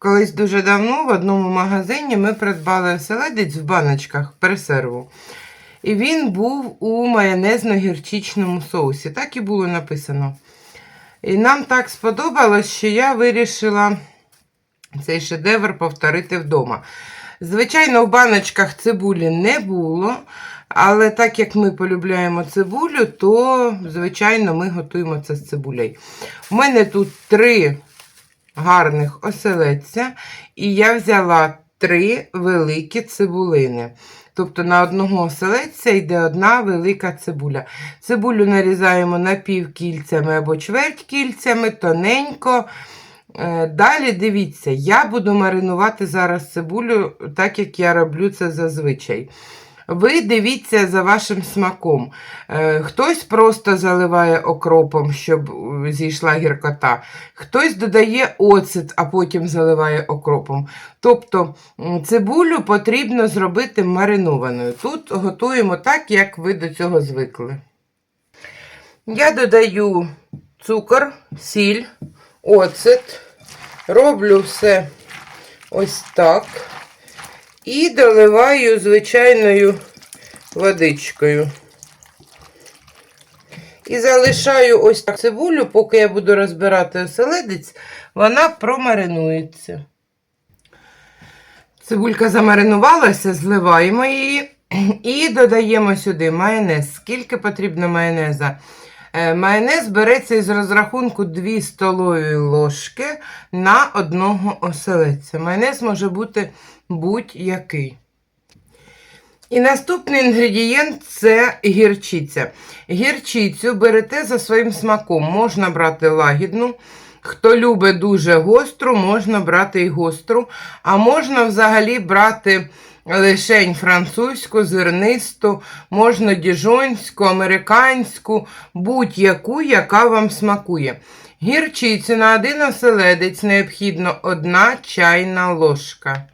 Колись дуже давно в одному магазині ми придбали оселедець в баночках пресерву. І він був у майонезно-гірчичному соусі. Так і було написано. І нам так сподобалось, що я вирішила цей шедевр повторити вдома. Звичайно, в баночках цибулі не було, але так як ми полюбляємо цибулю, то, звичайно, ми готуємо це з цибулею. У мене тут три гарних оселедця, і я взяла три великі цибулини. Тобто на одного оселедця йде одна велика цибуля. Цибулю нарізаємо напівкільцями або чверть кільцями, тоненько. Е, Далі дивіться, я буду маринувати зараз цибулю, так як я роблю це зазвичай. Ви дивіться за вашим смаком. Е, Хтось просто заливає окропом, щоб е, зійшла гіркота, хтось додає оцет, а потім заливає окропом. Тобто цибулю потрібно зробити маринованою. Тут готуємо так, як ви до цього звикли. Я додаю цукор, сіль, оцет. Роблю все ось так. І доливаю звичайною водичкою. І залишаю ось так цибулю, поки я буду розбирати оселедець, вона промаринується. Цибулька замаринувалася, зливаємо її і додаємо сюди майонез. Скільки потрібно майонеза? Е, Майонез береться із розрахунку 2 столові ложки на одного оселедця. Майонез може бути будь-який. І наступний інгредієнт це гірчиця. Гірчицю берете за своїм смаком. Можна брати лагідну. Хто любить дуже гостру, можна брати і гостру. А можна взагалі брати лишень французьку, зернисту, можна діжонську, американську, будь-яку, яка вам смакує. Гірчицю на один оселедець необхідно одна чайна ложка.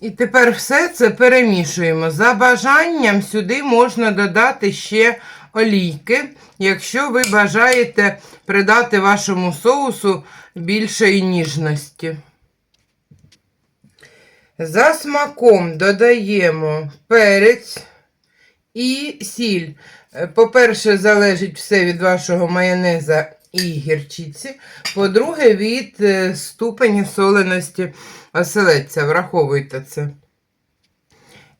І тепер все це перемішуємо. За бажанням сюди можна додати ще олійки, якщо ви бажаєте придати вашому соусу більшої ніжності. За смаком додаємо перець і сіль. Е, По-перше, залежить все від вашого майонеза і гірчиці. По-друге, від е, ступені соленості оселедця. Враховуйте це.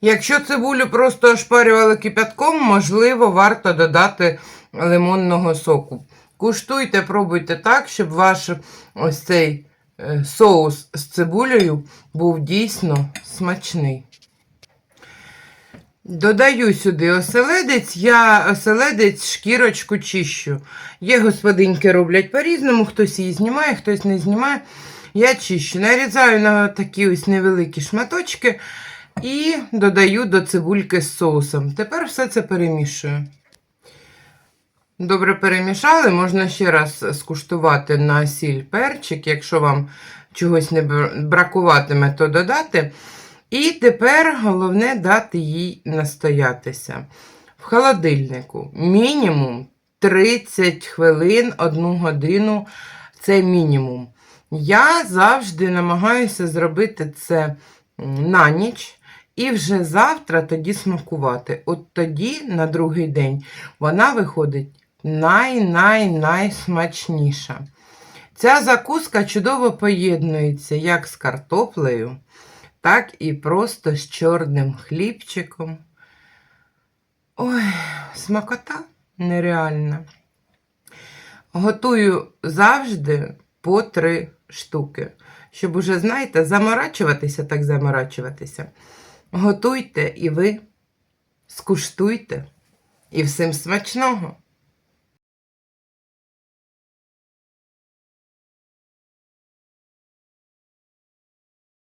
Якщо цибулю просто ошпарювали кипятком, можливо, варто додати лимонного соку. Куштуйте, пробуйте так, щоб ваш ось цей соус з цибулею був дійсно смачний. Додаю сюди оселедець, я оселедець шкірочку чищу. Є господинки роблять по-різному, хтось її знімає, хтось не знімає. Я чищу. Нарізаю на такі ось невеликі шматочки і додаю до цибульки з соусом. Тепер все це перемішую. Добре перемішали, можна ще раз скуштувати на сіль перчик, якщо вам чогось не бракуватиме, то додати. І тепер головне дати їй настоятися. В холодильнику мінімум 30 хвилин, 1 годину це мінімум. Я завжди намагаюся зробити це на ніч і вже завтра тоді смакувати. От тоді, на другий день, вона виходить най-най-найсмачніша. Ця закуска чудово поєднується як з картоплею, так і просто з чорним хлібчиком. Ой, смакота нереальна. Готую завжди по три штуки. Щоб уже, знаєте, заморачуватися, так заморачуватися. Готуйте і ви, скуштуйте. І всім смачного!